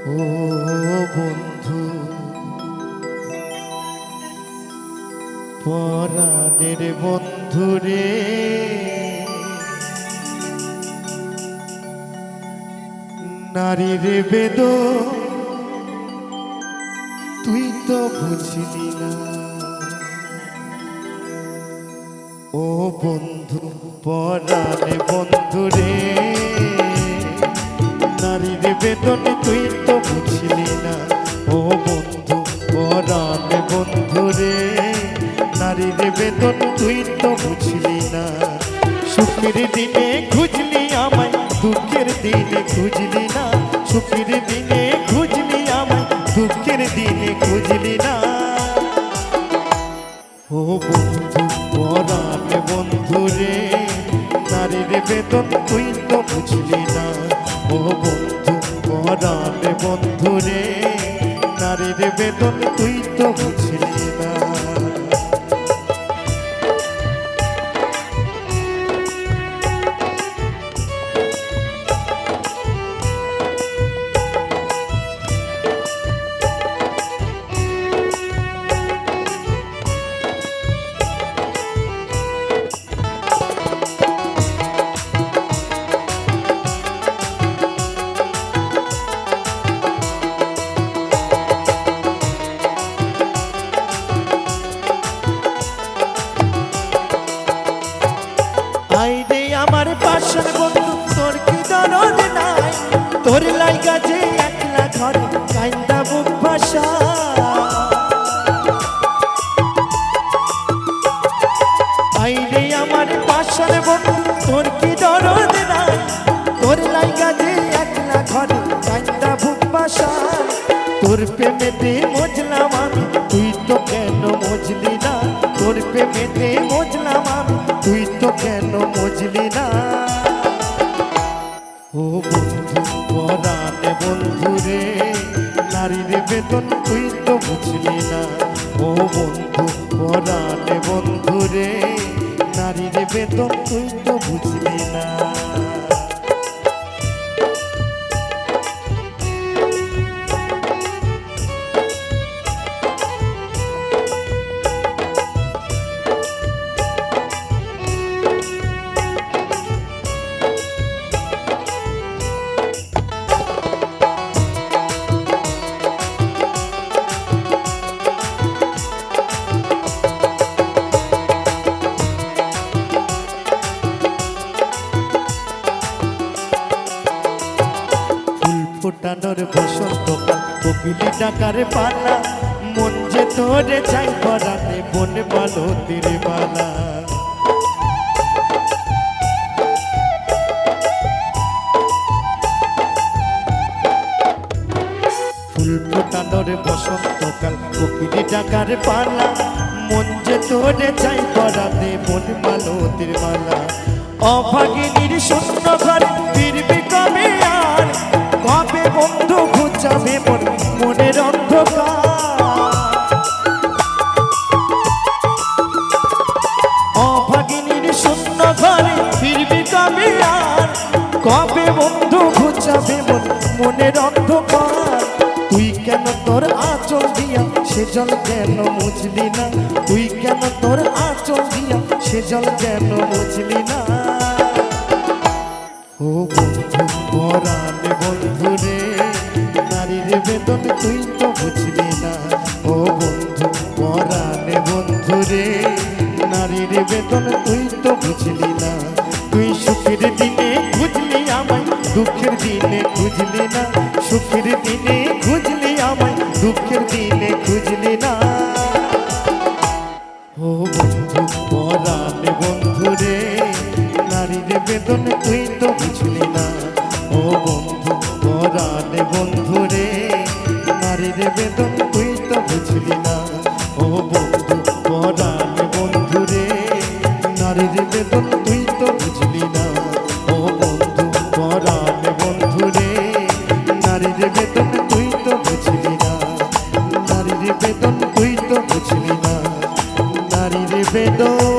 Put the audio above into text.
ও বন্ধু, পরাণের বন্ধু রে, নারীর বেদ তুই তো বুঝলি না। ও বন্ধু পরাণে বন্ধু রে, নারীর বেদন তুই তুই তো বুঝলি না। সুখের দিনে খুঁজলি আমায়, দুঃখের দিনে খুঁজলি না। সুখের দিনে খুঁজলি আমায়, দুঃখের দিনে খুঁজলি না। ও বন্ধু, পরাণ বন্ধু রে, নারীর বেতন তুই তো বুঝলি না। ও বন্ধু, পরাণ বন্ধু রে, নারীর বেতন তুই তো বুঝলি না। আমার পাশের বন্ধু, তোর কি দরদ নাই? তোর লাইগা যে একলা ঘর কাইন্দা বুক ভাষা আইরে আমার পাশের বন্ধু, তোর কি দরদ নাই? তোর লাইগা যে একলা ঘর কাইন্দা বুক ভাষা তোর প্রেমেতে মজলাম আমি, তুই তো কেন মজলি না? তোর প্রেমেতে মজলাম ও বন্ধু, পরাণে বন্ধু রে, নারীর বেতন তুই তো বুঝলি না। ও বন্ধু, পরাণে বন্ধু রে, নারীর বেতন তুই তো বুঝলি না। ফোটানোর বসন্ত কপিলি ডাকার পালা, মন যে তোরে চাই পরাতে বন বালো তীরে বালা ফুল ফোটানোর বসন্তকাল কপিলি ডাকার পালা, মন যে তোরে চাই পরাতে বন বালো তীর মালা অভাগিনীর শূন্য অন্ধকার। তুই কেন তোর আঁচল দিয়া সে জল কেন মুছলি না? তুই কেন তোর আঁচল দিয়া সে জল কেন মুছলি না? ও বন্ধু, পরাণে বন্ধু রে, নারীর বেতন তুই তো বুঝলি না। ও বন্ধু, পরাণে বন্ধু রে, নারীর বেতন তুই তো বুঝলি না। তুই সুখের দিনে খুঁজলি আমায়, দুঃখের দিনে খুঁজলি না, সুখের দিনে খুঁজলি আমায়, দুঃখের দিনে খুঁজলি না। ও বন্ধু, পরাণে বন্ধু রে, নারীর বেদন তুই তো বুঝলি না। ও বন্ধু, পরাণে বন্ধু রে, নারীর বেদন তুই তো বুঝলি না। ও বন্ধু, পরাণে বন্ধু রে, নারীর বেদন নারীর বেতন তুই তো বুঝবি না। নারীর বেতন তুই তো বুঝবি না। নারীর বেদন